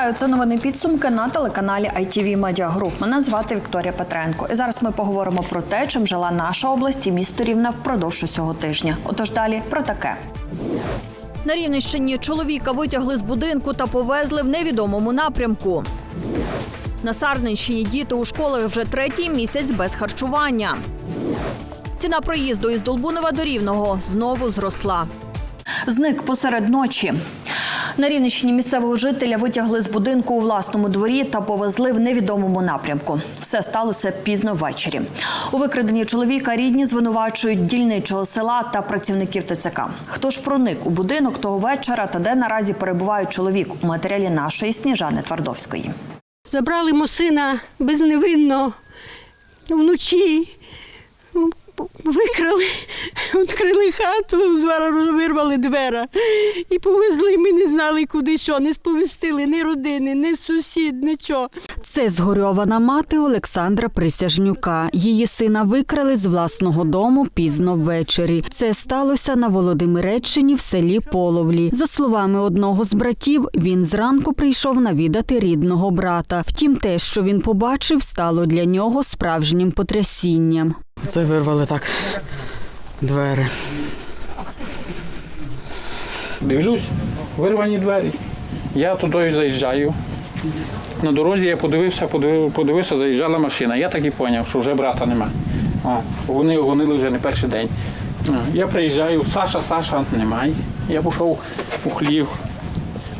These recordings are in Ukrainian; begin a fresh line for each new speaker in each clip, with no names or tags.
Вітаю, це новини підсумки на телеканалі ITV Media Group. Мене звати Вікторія Петренко. І зараз ми поговоримо про те, чим жила наша область і місто Рівне впродовж усього тижня. Отож далі про таке. На Рівненщині чоловіка витягли з будинку та повезли в невідомому напрямку. На Сарненщині діти у школах вже третій місяць без харчування. Ціна проїзду із Долбунова до Рівного знову зросла. Зник посеред ночі. На Рівненщині місцевого жителя витягли з будинку у власному дворі та повезли в невідомому напрямку. Все сталося пізно ввечері. У викраденні чоловіка рідні звинувачують дільничого села та працівників ТЦК. Хто ж проник у будинок того вечора та де наразі перебуває чоловік у матеріалі нашої Сніжани Твардовської.
Забрали мо сина безневинно вночі. Викрали, відкрили хату, вирвали двера і повезли. Ми не знали, куди що, не сповістили ні родини, ні сусід, нічого.
Це згорьована мати Олександра Присяжнюка. Її сина викрали з власного дому пізно ввечері. Це сталося на Володимиреччині в селі Половлі. За словами одного з братів, він зранку прийшов навідати рідного брата. Втім, те, що він побачив, стало для нього справжнім потрясінням.
Це вирвали так двері.
Дивлюсь, вирвані двері. Я туди заїжджаю. На дорозі я подивився, подивив- подивився, заїжджала машина. Я так і зрозумів, що вже брата нема. О, вони гонили вже не перший день. Я приїжджаю, Саша, Саша немає. Я пішов у хлів,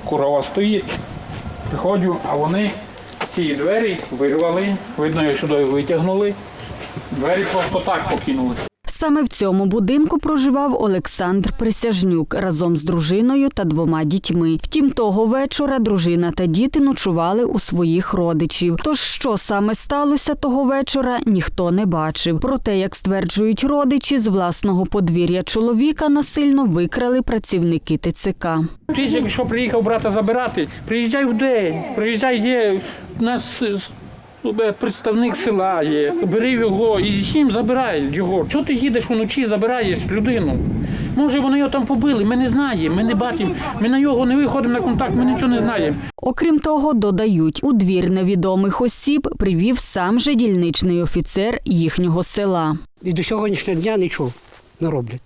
корова стоїть. Приходжу, а вони ці двері вирвали, видно, їх сюди витягнули. Двері просто так покинули.
Саме в цьому будинку проживав Олександр Присяжнюк разом з дружиною та двома дітьми. Втім, того вечора дружина та діти ночували у своїх родичів. Тож, що саме сталося того вечора, ніхто не бачив. Проте, як стверджують родичі, з власного подвір'я чоловіка насильно викрали працівники ТЦК.
Ти ж якщо приїхав брата забирати, приїжджай в день, приїжджай, є нас представник села є, бери його і з ним забирай його. Чого ти їдеш вночі, забираєш людину? Може, вони його там побили, ми не знаємо, ми не бачимо, ми на його не виходимо на контакт, ми нічого не знаємо.
Окрім того, додають, у двір невідомих осіб привів сам же дільничний офіцер їхнього села.
І до сьогоднішнього дня нічого не роблять.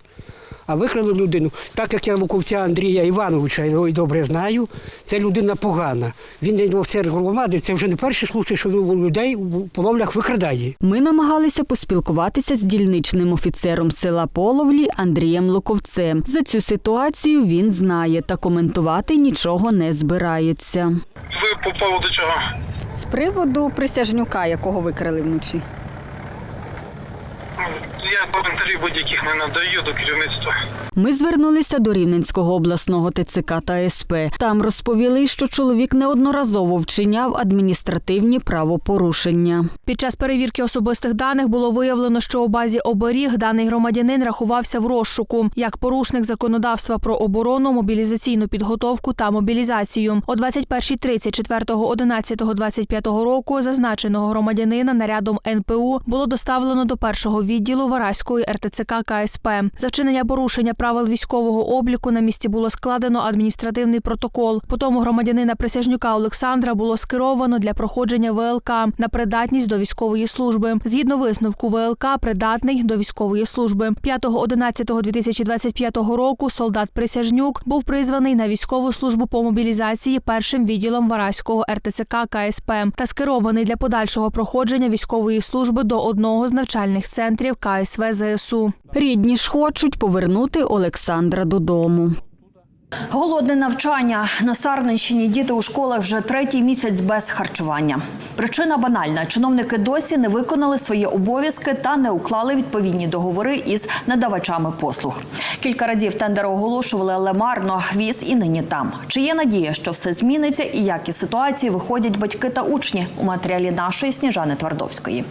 А викрали людину, так як я Луковця Андрія Івановича його і добре знаю, це людина погана. Він не офіцер громади, це вже не перший случай, що він людей у половлях викрадає.
Ми намагалися поспілкуватися з дільничним офіцером села Половлі Андрієм Луковцем. За цю ситуацію він знає та коментувати нічого не збирається.
Ви по поводу чого?
З приводу присяжнюка, якого викрили вночі.
Я коментарів будь-яких не надаю до керівництва.
Ми звернулися до Рівненського обласного ТЦК та СП. Там розповіли, що чоловік неодноразово вчиняв адміністративні правопорушення.
Під час перевірки особистих даних було виявлено, що у базі оберіг даний громадянин рахувався в розшуку як порушник законодавства про оборону, мобілізаційну підготовку та мобілізацію. О 21.30 4.11.25 року зазначеного громадянина нарядом НПУ було доставлено до першого відділу Вараської РТЦК КСП. За вчинення порушення правил військового обліку на місці було складено адміністративний протокол. Потім громадянина присяжнюка Олександра було скеровано для проходження ВЛК на придатність до військової служби. Згідно висновку ВЛК, придатний до військової служби. 5.11.2025 року солдат Присяжнюк був призваний на військову службу по мобілізації першим відділом Вараського РТЦК КСП та скерований для подальшого проходження військової служби до одного з навчальних центрів КСВ ЗСУ.
Рідні ж хочуть повернути Олександра додому.
Голодне навчання на Сарненщині діти у школах вже третій місяць без харчування. Причина банальна: чиновники досі не виконали свої обов'язки та не уклали відповідні договори із надавачами послуг. Кілька разів тендери оголошували, але марно віз і нині там. Чи є надія, що все зміниться, і як із ситуації виходять батьки та учні у матеріалі нашої Сніжани Твардовської.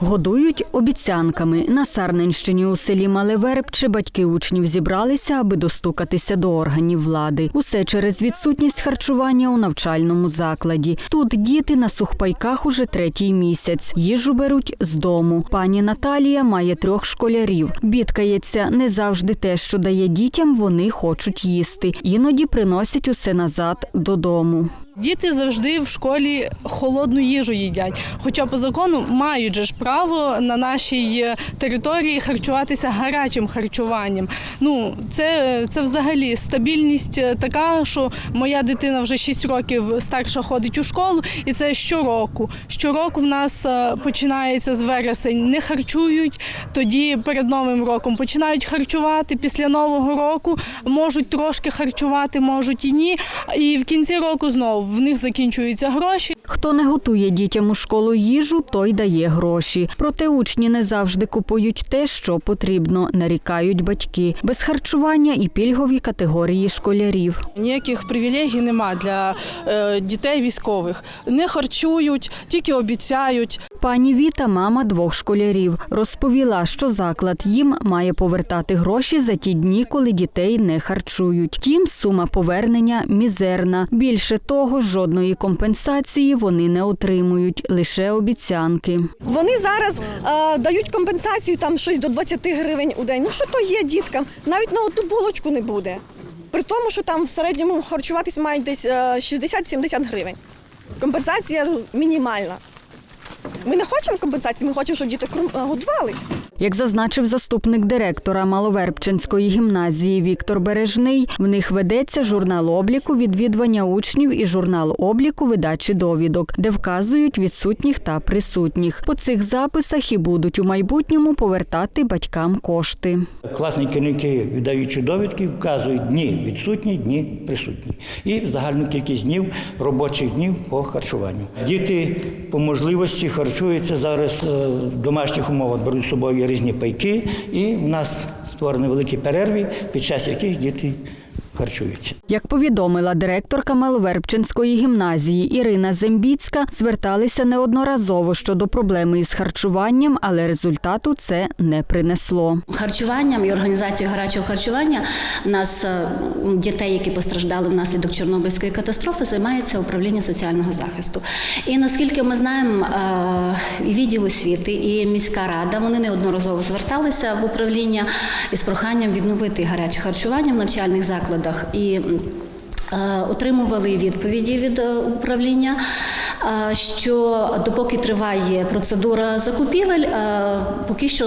Годують обіцянками. На Сарненщині у селі Малевербче батьки учнів зібралися, аби достукатися до органів влади. Усе через відсутність харчування у навчальному закладі. Тут діти на сухпайках уже третій місяць. Їжу беруть з дому. Пані Наталія має трьох школярів. Бідкається не завжди те, що дає дітям, вони хочуть їсти. Іноді приносять усе назад додому.
Діти завжди в школі холодну їжу їдять. Хоча по закону мають же ж право на нашій е, території харчуватися гарячим харчуванням. Ну це, це взагалі стабільність е, така, що моя дитина вже 6 років старша ходить у школу, і це щороку. Щороку в нас е, починається з вересень, не харчують. Тоді перед новим роком починають харчувати. Після нового року можуть трошки харчувати, можуть і ні. І в кінці року знову в них закінчуються гроші.
Хто не готує дітям у школу їжу, той дає гроші. Проте учні не завжди купують те, що потрібно, нарікають батьки. Без харчування і пільгові категорії школярів.
Ніяких привілегій нема для е, дітей військових. Не харчують, тільки обіцяють.
Пані Віта, мама двох школярів, розповіла, що заклад їм має повертати гроші за ті дні, коли дітей не харчують. Тім сума повернення мізерна. Більше того, жодної компенсації вони не отримують, лише обіцянки.
Вони зараз е, дають компенсацію там щось до 20 гривень у день. Ну що то є діткам? Навіть на одну булочку не буде. При тому, що там в середньому харчуватись мають десь е, 60-70 гривень. Компенсація мінімальна. Ми не хочемо компенсації, ми хочемо, щоб діток е, годували.
Як зазначив заступник директора Маловербчинської гімназії Віктор Бережний, в них ведеться журнал обліку відвідування учнів і журнал обліку видачі довідок, де вказують відсутніх та присутніх. По цих записах і будуть у майбутньому повертати батькам кошти.
Класні керівники, віддаючи довідки, вказують дні відсутні, дні присутні. І загальну кількість днів робочих днів по харчуванню. Діти по можливості харчуються зараз е, в домашніх умовах, беруть з собою різні пайки, і в нас створені великі перерви, під час яких діти харчуються.
Як повідомила директорка Маловербчинської гімназії Ірина Зембіцька, зверталися неодноразово щодо проблеми із харчуванням, але результату це не принесло.
Харчуванням і організацією гарячого харчування у нас е, дітей, які постраждали внаслідок Чорнобильської катастрофи, займається управління соціального захисту. І наскільки ми знаємо, е, відділ освіти, і міська рада вони неодноразово зверталися в управління із проханням відновити гаряче харчування в навчальних закладах і. е, Отримували відповіді від е, управління, що допоки триває процедура закупівель, поки що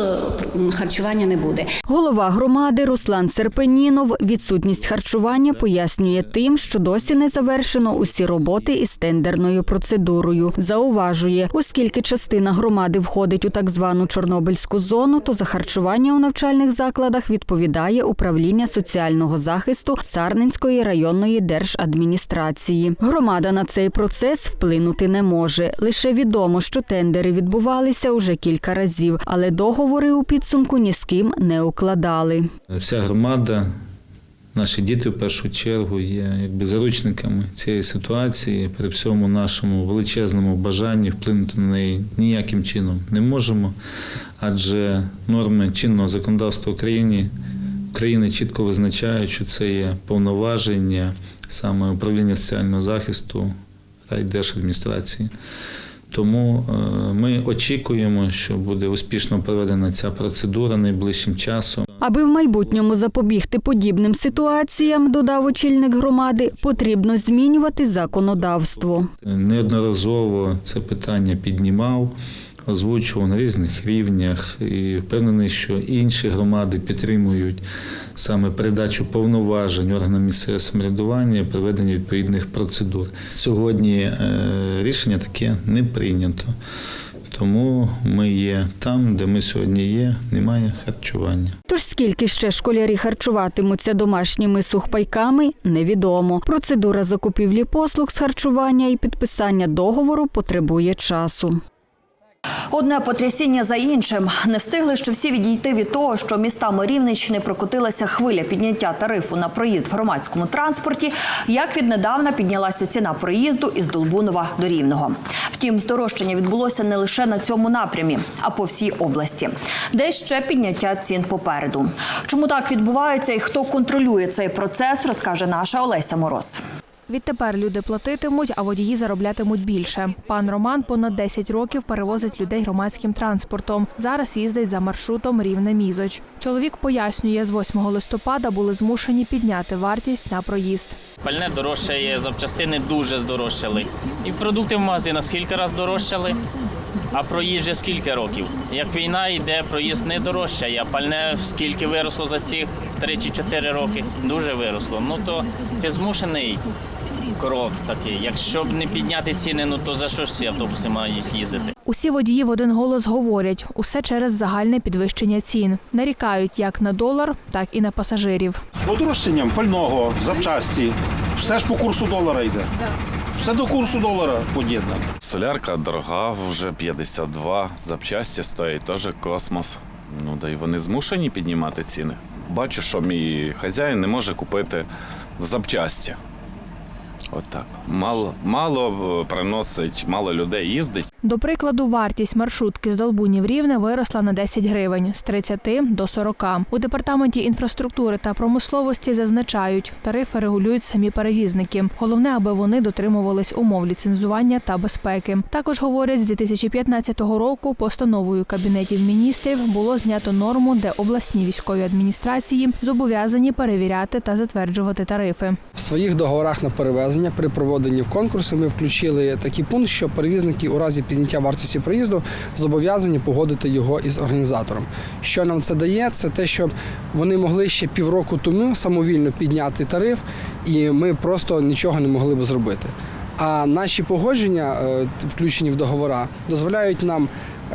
харчування не буде.
Голова громади Руслан Серпенінов відсутність харчування пояснює тим, що досі не завершено усі роботи із тендерною процедурою. Зауважує, оскільки частина громади входить у так звану Чорнобильську зону, то за харчування у навчальних закладах відповідає управління соціального захисту Сарненської районної держадміністрації. Громада на цей процес вплинути не може. Лише відомо, що тендери відбувалися уже кілька разів, але договори у підсумку ні з ким не укладали.
Вся громада, наші діти в першу чергу є якби заручниками цієї ситуації. При всьому нашому величезному бажанні вплинути на неї ніяким чином не можемо, адже норми чинного законодавства України, України чітко визначають, що це є повноваження саме управління соціального захисту райдержадміністрації. Тому е, ми очікуємо, що буде успішно проведена ця процедура найближчим часом.
Аби в майбутньому запобігти подібним ситуаціям, додав очільник громади, потрібно змінювати законодавство.
Неодноразово це питання піднімав, озвучував на різних рівнях і впевнений, що інші громади підтримують саме передачу повноважень органам місцевого самоврядування, проведення відповідних процедур. Сьогодні е, рішення таке не прийнято. Тому ми є там, де ми сьогодні є, немає харчування.
Тож скільки ще школярі харчуватимуться домашніми сухпайками, невідомо. Процедура закупівлі послуг з харчування і підписання договору потребує часу.
Одне потрясіння за іншим. Не встигли ще всі відійти від того, що містами Рівненщини прокотилася хвиля підняття тарифу на проїзд в громадському транспорті. Як віднедавна піднялася ціна проїзду із Долбунова до Рівного. Втім, здорожчання відбулося не лише на цьому напрямі, а по всій області, де ще підняття цін попереду. Чому так відбувається і хто контролює цей процес, розкаже наша Олеся Мороз.
Відтепер люди платитимуть, а водії зароблятимуть більше. Пан Роман понад 10 років перевозить людей громадським транспортом. Зараз їздить за маршрутом рівне мізоч. Чоловік пояснює, з 8 листопада були змушені підняти вартість на проїзд.
Пальне дорожчає, запчастини дуже здорожчали. І продукти в магазинах скільки раз дорожчали, а проїзд вже скільки років. Як війна йде, проїзд не дорожчає, а пальне скільки виросло за ці 3 чи 4 роки, дуже виросло. Ну то це змушений крок такий. Якщо б не підняти ціни, ну то за що ж ці автобуси мають їздити?
Усі водії в один голос говорять усе через загальне підвищення цін. Нарікають як на долар, так і на пасажирів.
З подорожчанням пального, запчасті, все ж по курсу долара йде. Все до курсу долара подібно.
Солярка дорога, вже 52, запчасті стоять теж космос. Ну да й вони змушені піднімати ціни. Бачу, що мій хазяїн не може купити запчасті. От так. Мало, мало е, приносить, мало людей їздить.
До прикладу, вартість маршрутки з Долбунів Рівне виросла на 10 гривень з 30 до 40. У департаменті інфраструктури та промисловості зазначають, тарифи регулюють самі перевізники. Головне, аби вони дотримувались умов ліцензування та безпеки. Також говорять, з 2015 року постановою кабінетів міністрів було знято норму, де обласні військові адміністрації зобов'язані перевіряти та затверджувати тарифи.
В своїх договорах на перевезення при проведенні в конкурсі ми включили такий пункт, що перевізники у разі підняття вартості проїзду зобов'язані погодити його із організатором. Що нам це дає? Це те, що вони могли ще півроку тому самовільно підняти тариф, і ми просто нічого не могли би зробити. А наші погодження, е, включені в договора, дозволяють нам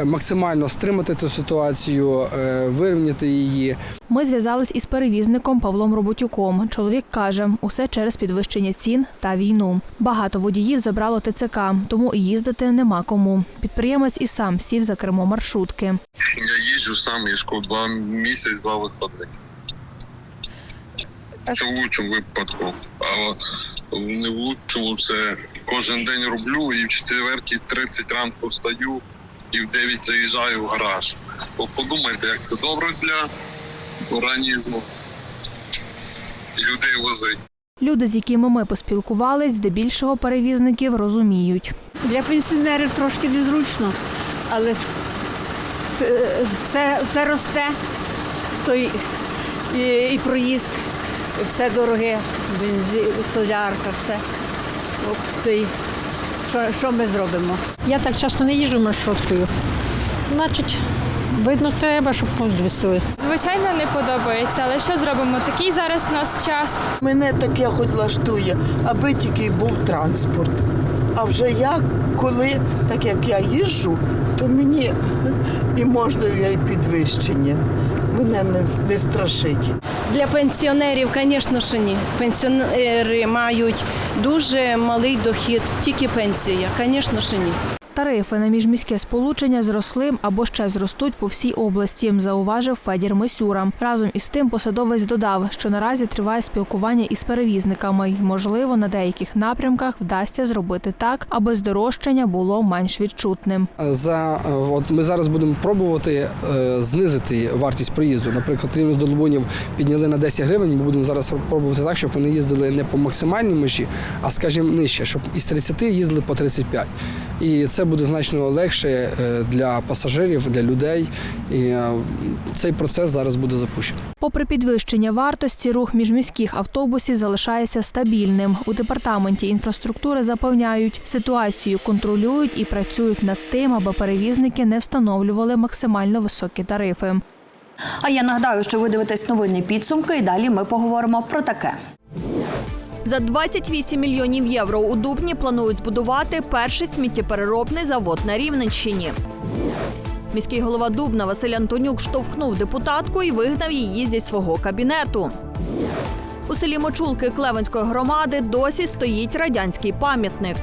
максимально стримати цю ситуацію, е, вирівняти її,
Ми зв'язались із перевізником Павлом Роботюком. Чоловік каже, усе через підвищення цін та війну. Багато водіїв забрало ТЦК, тому і їздити нема кому. Підприємець і сам сів за кермо маршрутки.
Я їжджу сам, я шкоду два місяць, два виходи. Це в лучшому випадку. А не в лучшому це кожен день роблю і в четвертій 30 ранку встаю і в 9 заїжджаю в гараж. Подумайте, як це добре для організму. І людей возить.
Люди, з якими ми поспілкувались, здебільшого перевізників розуміють.
Для пенсіонерів трошки незручно, але ж е, все, все росте, то й, і, і проїзд, все дороге, бензин, солярка, все. От, що, що ми зробимо?
Я так часто не їжджу маршруткою. Значить, видно, треба, щоб підвісили.
Звичайно, не подобається, але що зробимо? Такий зараз у нас час.
Мене таке хоч влаштує, аби тільки був транспорт. А вже я, коли, так як я їжджу, то мені і можна і підвищення. Мене не, не страшить.
Для пенсіонерів, звісно, що ні. Пенсіонери мають дуже малий дохід, тільки пенсія, звісно, що ні.
Тарифи на міжміське сполучення зросли або ще зростуть по всій області, зауважив Федір Мисюра. Разом із тим посадовець додав, що наразі триває спілкування із перевізниками, і, можливо, на деяких напрямках вдасться зробити так, аби здорожчання було менш відчутним.
За е, от ми зараз будемо пробувати е, знизити вартість проїзду. Наприклад, рівень з Долбунів підняли на 10 гривень. Ми будемо зараз пробувати так, щоб вони їздили не по максимальній межі, а скажімо, нижче, щоб із 30 їздили по 35. І це буде значно легше е, для пасажирів, для людей. І е, цей процес зараз буде запущений.
Попри підвищення вартості, рух міжміських автобусів залишається стабільним. У департаменті інфраструктури запевняють, ситуацію контролюють і працюють над тим, аби перевізники не встановлювали максимально високі тарифи.
А я нагадаю, що ви дивитесь новинні підсумки, і далі ми поговоримо про таке. За 28 мільйонів євро у Дубні планують збудувати перший сміттєпереробний завод на Рівненщині. Міський голова Дубна Василь Антонюк штовхнув депутатку і вигнав її зі свого кабінету. У селі Мочулки Клевенської громади досі стоїть радянський пам'ятник.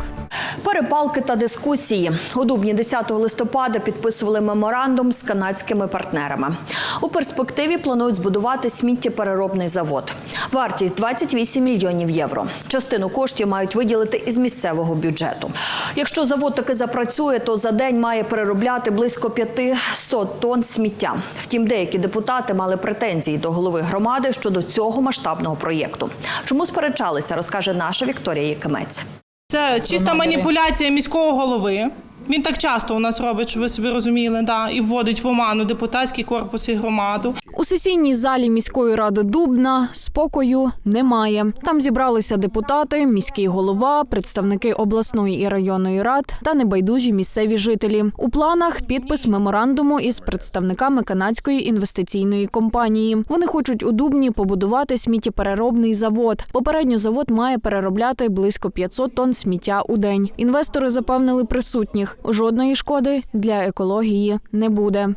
Перепалки та дискусії у Дубні 10 листопада підписували меморандум з канадськими партнерами. У перспективі планують збудувати сміттєпереробний завод. Вартість 28 мільйонів євро. Частину коштів мають виділити із місцевого бюджету. Якщо завод таки запрацює, то за день має переробляти близько 500 тонн сміття. Втім, деякі депутати мали претензії до голови громади щодо цього масштабного проєкту. Чому сперечалися, розкаже наша Вікторія Якимець.
Це чиста маніпуляція міського голови. Він так часто у нас робить, щоб ви собі розуміли, да, і вводить в оману депутатський корпус і громаду.
У сесійній залі міської ради Дубна спокою немає. Там зібралися депутати, міський голова, представники обласної і районної рад та небайдужі місцеві жителі. У планах підпис меморандуму із представниками канадської інвестиційної компанії. Вони хочуть у Дубні побудувати сміттєпереробний завод. Попередньо завод має переробляти близько 500 тонн сміття у день. Інвестори запевнили присутніх, жодної шкоди для екології не буде.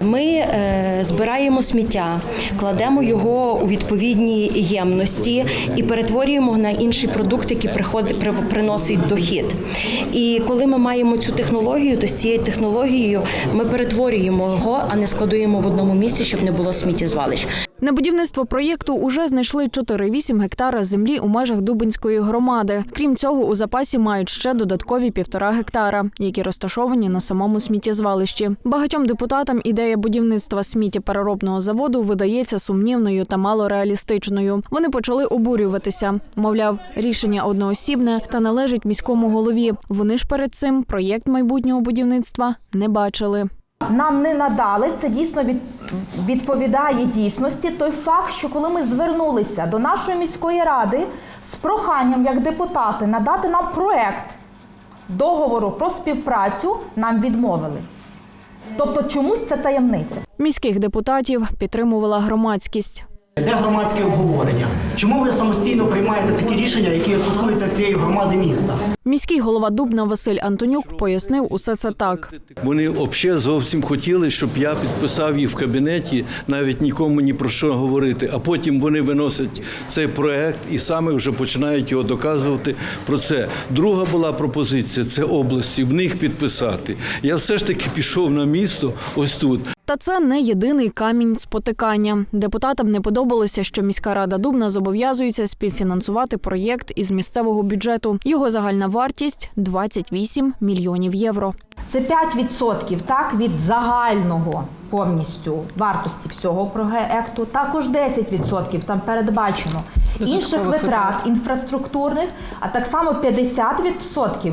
Ми е, збираємо сміття, кладемо його у відповідні ємності і перетворюємо на інший продукт, який приходить при- приносить дохід. І коли ми маємо цю технологію, то з цією технологією ми перетворюємо його, а не складуємо в одному місці, щоб не було сміттєзвалищ.
На будівництво проєкту уже знайшли 4,8 гектара землі у межах Дубинської громади. Крім цього, у запасі мають ще додаткові півтора гектара, які розташовані на самому сміттєзвалищі. Багатьом депутатам ідея будівництва сміттєпереробного заводу видається сумнівною та малореалістичною. Вони почали обурюватися. Мовляв, рішення одноосібне та належить міському голові. Вони ж перед цим проєкт майбутнього будівництва не бачили.
нам не надали. Це дійсно від, відповідає дійсності. Той факт, що коли ми звернулися до нашої міської ради з проханням як депутати надати нам проект договору про співпрацю, нам відмовили. Тобто чомусь це таємниця.
Міських депутатів підтримувала громадськість.
Де громадське обговорення? Чому ви самостійно приймаєте такі рішення, які стосуються всієї громади міста?
Міський голова Дубна Василь Антонюк пояснив усе це так.
Вони взагалі зовсім хотіли, щоб я підписав їх в кабінеті, навіть нікому ні про що говорити. А потім вони виносять цей проект і саме вже починають його доказувати про це. Друга була пропозиція це області, в них підписати. Я все ж таки пішов на місто ось тут.
Та це не єдиний камінь спотикання. Депутатам не подобалося, що міська рада Дубна зобов'язується співфінансувати проєкт із місцевого бюджету. Його загальна вартість 28 мільйонів євро.
Це 5% так, від загального повністю вартості всього проекту. Також 10% там передбачено інших витрат інфраструктурних, а так само 50% а,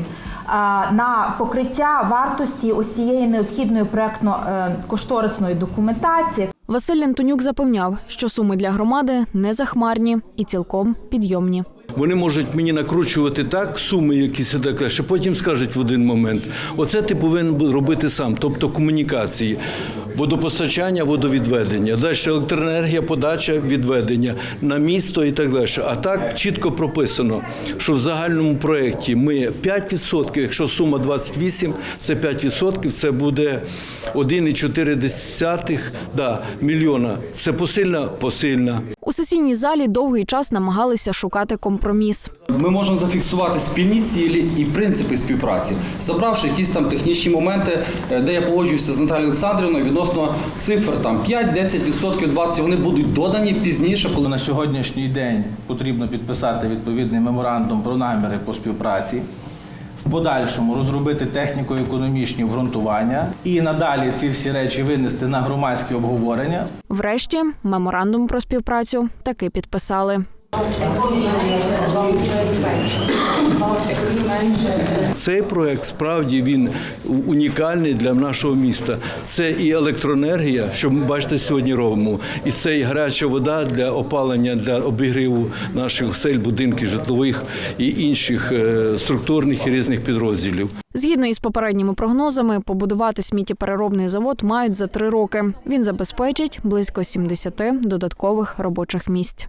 на покриття вартості усієї необхідної проектно-кошторисної документації.
Василь Антонюк запевняв, що суми для громади не захмарні і цілком підйомні.
Вони можуть мені накручувати так суми, які таке, що потім скажуть в один момент: оце ти повинен робити сам, тобто комунікації, водопостачання, водовідведення, далі електроенергія, подача, відведення на місто і так далі. А так чітко прописано, що в загальному проєкті ми 5%, якщо сума 28, це 5%, це буде 1,4 да, мільйона. Це посильна, посильна.
У сесійній залі довгий час намагалися шукати компроміс.
Ми можемо зафіксувати спільні цілі і принципи співпраці, забравши якісь там технічні моменти, е, де я погоджуюся з Наталією Олександрівною відносно цифр там 5, 10%, 20%, вони будуть додані пізніше, коли
На сьогоднішній день потрібно підписати відповідний меморандум про наміри по співпраці. В подальшому розробити техніко-економічні обґрунтування і надалі ці всі речі винести на громадське обговорення.
Врешті меморандум про співпрацю таки підписали.
Цей проект справді він унікальний для нашого міста. Це і електроенергія, що ми бачите сьогодні робимо, і це і гаряча вода для опалення, для обігріву наших осель, будинків житлових і інших е, структурних і різних підрозділів.
Згідно із попередніми прогнозами, побудувати сміттєпереробний завод мають за три роки. Він забезпечить близько 70 додаткових робочих місць.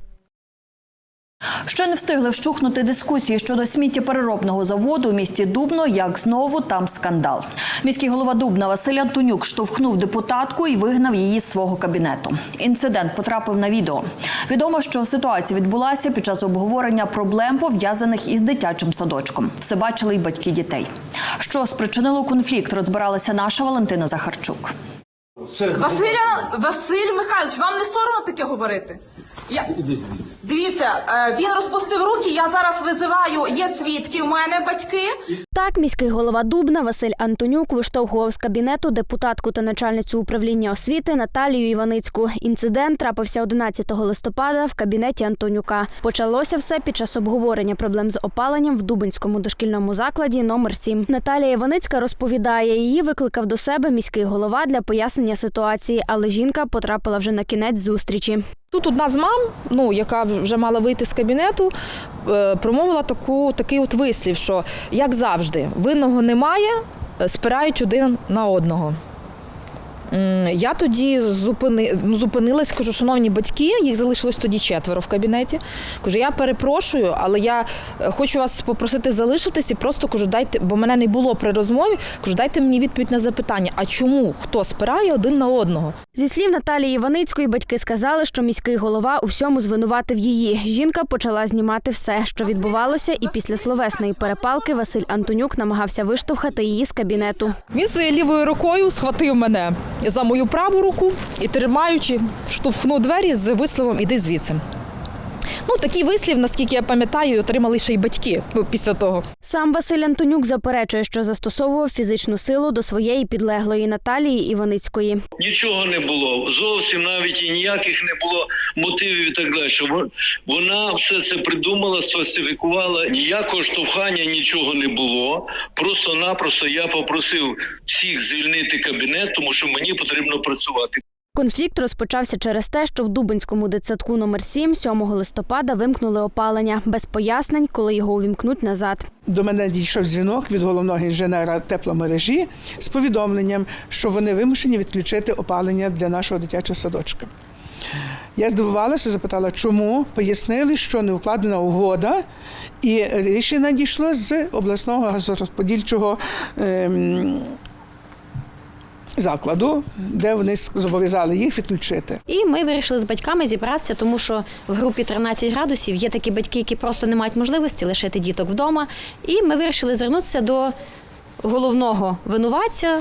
Ще не встигли вщухнути дискусії щодо сміттєпереробного заводу у місті Дубно, як знову там скандал. Міський голова Дубна Василь Антонюк штовхнув депутатку і вигнав її з свого кабінету. Інцидент потрапив на відео. Відомо, що ситуація відбулася під час обговорення проблем, пов'язаних із дитячим садочком. Все бачили й батьки дітей. Що спричинило конфлікт, розбиралася наша Валентина Захарчук.
Василя Василь Михайлович, вам не соромно таке говорити? Я... Дивіться, е, він розпустив руки. Я зараз визиваю. Є свідки. У мене батьки.
Так, міський голова Дубна Василь Антонюк виштовхував з кабінету депутатку та начальницю управління освіти Наталію Іваницьку. Інцидент трапився 11 листопада в кабінеті Антонюка. Почалося все під час обговорення проблем з опаленням в Дубинському дошкільному закладі номер 7 Наталія Іваницька розповідає, її викликав до себе міський голова для пояснення ситуації, але жінка потрапила вже на кінець зустрічі.
Тут одна з мам, ну яка вже мала вийти з кабінету, е, промовила таку такий от вислів, що як завжди, винного немає, е, спирають один на одного. Я тоді зупини, ну, зупинилась, кажу, шановні батьки, їх залишилось тоді четверо в кабінеті. Кажу, я перепрошую, але я е, хочу вас попросити залишитись і просто кажу, дайте, бо мене не було при розмові. Кажу, дайте мені відповідь на запитання, а чому хто спирає один на одного?
Зі слів Наталії Іваницької, батьки сказали, що міський голова у всьому звинуватив її. Жінка почала знімати все, що відбувалося, і після словесної перепалки Василь Антонюк намагався виштовхати її з кабінету.
Він своєю лівою рукою схватив мене за мою праву руку і, тримаючи, штовхнув двері з висловом Іди звідси. Ну, такий вислів, наскільки я пам'ятаю, отримали ще й батьки ну, після того.
Сам Василь Антонюк заперечує, що застосовував фізичну силу до своєї підлеглої Наталії Іваницької.
Нічого не було, зовсім навіть і ніяких не було мотивів і так далі. Вон- Вона все це придумала, сфальсифікувала. Ніякого штовхання нічого не було. Просто-напросто я попросив всіх звільнити кабінет, тому що мені потрібно працювати.
Конфлікт розпочався через те, що в Дубинському дитсадку номер 7 7 листопада вимкнули опалення без пояснень, коли його увімкнуть назад.
До мене дійшов дзвінок від головного інженера тепломережі з повідомленням, що вони вимушені відключити опалення для нашого дитячого садочка. Я здивувалася, запитала, чому пояснили, що не укладена угода, і рішення дійшло з обласного газорозподільчого ем, закладу, де вони зобов'язали їх відключити.
І ми вирішили з батьками зібратися, тому що в групі 13 градусів є такі батьки, які просто не мають можливості лишити діток вдома. І ми вирішили звернутися до головного винуватця.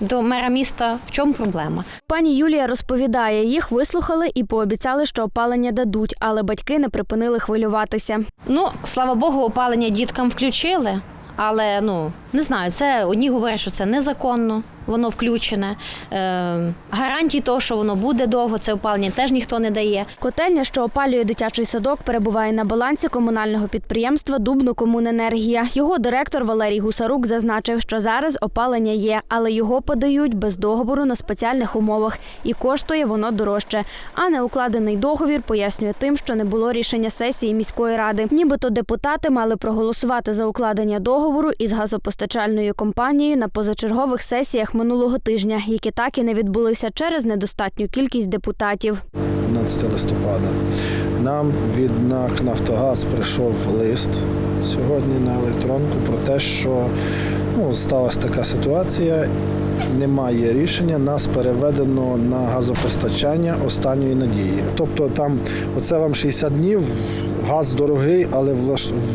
До мера міста в чому проблема?
Пані Юлія розповідає, їх вислухали і пообіцяли, що опалення дадуть, але батьки не припинили хвилюватися.
Ну, слава Богу, опалення діткам включили, але ну не знаю, це одні говорять, що це незаконно, воно включене. Е, гарантій того, що воно буде довго, це опалення теж ніхто не дає.
Котельня, що опалює дитячий садок, перебуває на балансі комунального підприємства Дубно-Комуненергія. Його директор Валерій Гусарук зазначив, що зараз опалення є, але його подають без договору на спеціальних умовах, і коштує воно дорожче. А неукладений договір пояснює тим, що не було рішення сесії міської ради. Нібито депутати мали проголосувати за укладення договору із газопостачальною компанією на позачергових сесіях минулого тижня, які так і не відбулися через недостатню кількість депутатів.
15 листопада. Нам від НАК Нафтогаз прийшов лист сьогодні на електронку про те, що ну, сталася така ситуація. Немає рішення, нас переведено на газопостачання останньої надії. Тобто там, оце вам 60 днів, газ дорогий, але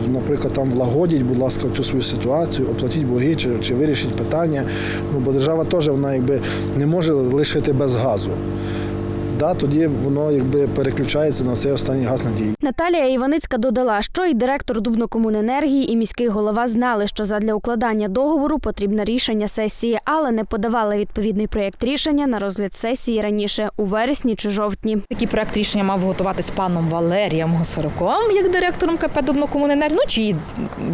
наприклад, там влагодіть, будь ласка, цю свою ситуацію, оплатіть борги чи, чи вирішіть питання. Ну, бо держава теж вона якби не може лишити без газу. Да, тоді воно якби переключається на цей останній газ надії.
Наталія Іваницька додала, що і директор Дубнокомуненергії, і міський голова знали, що задля укладання договору потрібне рішення сесії, але не подавали відповідний проєкт рішення на розгляд сесії раніше у вересні чи жовтні.
Такий проект рішення мав готуватись паном Валерієм Гусаруком, як директором КП Дубнокомуненерго, ну чи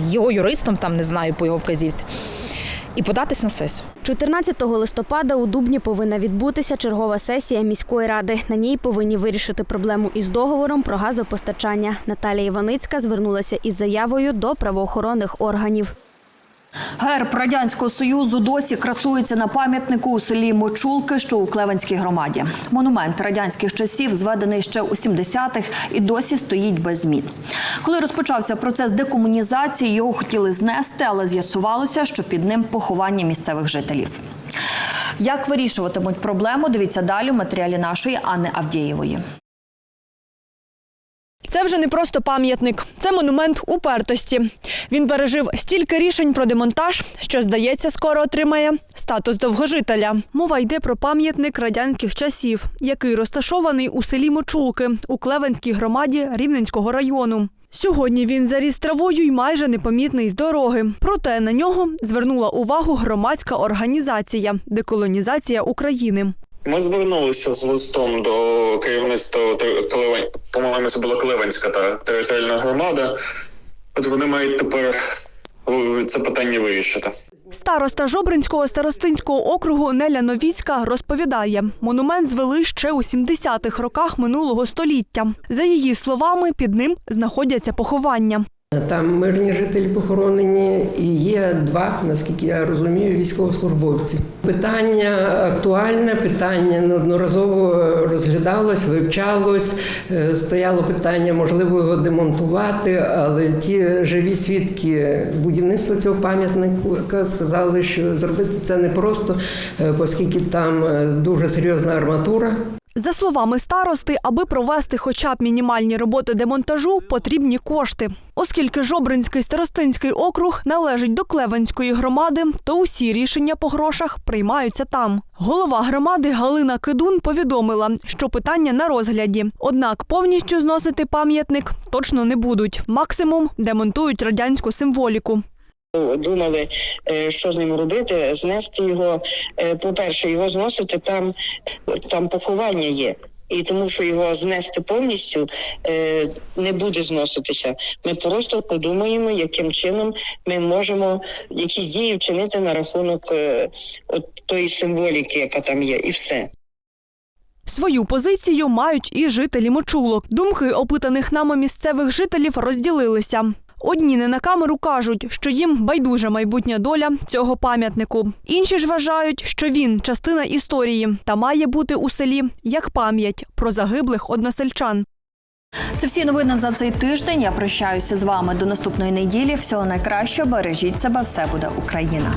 його юристом, там не знаю по його вказівці, і податись на сесію.
14 листопада у Дубні повинна відбутися чергова сесія міської ради. На ній повинні вирішити проблему із договором про газопостачання. Наталія Іваницька звернулася із заявою до правоохоронних органів.
Герб радянського союзу досі красується на пам'ятнику у селі Мочулки, що у Клевенській громаді. Монумент радянських часів зведений ще у 70-х і досі стоїть без змін. Коли розпочався процес декомунізації, його хотіли знести, але з'ясувалося, що під ним поховання місцевих жителів. Як вирішуватимуть проблему? Дивіться далі у матеріалі нашої Анни Авдієвої.
Це вже не просто пам'ятник, це монумент упертості. Він пережив стільки рішень про демонтаж, що, здається, скоро отримає статус довгожителя. Мова йде про пам'ятник радянських часів, який розташований у селі Мочулки у Клевенській громаді Рівненського району. Сьогодні він заріс травою й майже непомітний з дороги. Проте на нього звернула увагу громадська організація Деколонізація України.
Ми звернулися з листом до керівництва Калевен... по-моєму, це була Калевенська та територіальна громада. От вони мають тепер е, це питання вирішити.
Староста Жобринського старостинського округу Неля Новіцька розповідає, монумент звели ще у 70-х роках минулого століття. За її словами, під ним знаходяться поховання.
Там мирні жителі похоронені і є два, наскільки я розумію, військовослужбовці. Питання актуальне, питання неодноразово розглядалось, вивчалось. Е, Стояло питання, можливо, його демонтувати, але ті живі свідки будівництва цього пам'ятника сказали, що зробити це непросто, е, оскільки там е, дуже серйозна арматура.
За словами старости, аби провести хоча б мінімальні роботи демонтажу, потрібні кошти. Оскільки Жобринський старостинський округ належить до Клевенської громади, то усі рішення по грошах приймаються там. Голова громади Галина Кидун повідомила, що питання на розгляді. Однак повністю зносити пам'ятник точно не будуть. Максимум демонтують радянську символіку.
Думали, е, що з ним робити, знести його. Е, По-перше, його зносити там, там поховання є. І тому, що його знести повністю е, не буде зноситися. Ми просто подумаємо, яким чином ми можемо якісь дії вчинити на рахунок от тої символіки, яка там є, і все.
Свою позицію мають і жителі Мочулок. Думки опитаних нами місцевих жителів розділилися. Одні не на камеру кажуть, що їм байдужа майбутня доля цього пам'ятнику. Інші ж вважають, що він частина історії та має бути у селі як пам'ять про загиблих односельчан.
Це всі новини за цей тиждень. Я прощаюся з вами до наступної неділі. Всього найкращого. Бережіть себе, все буде Україна.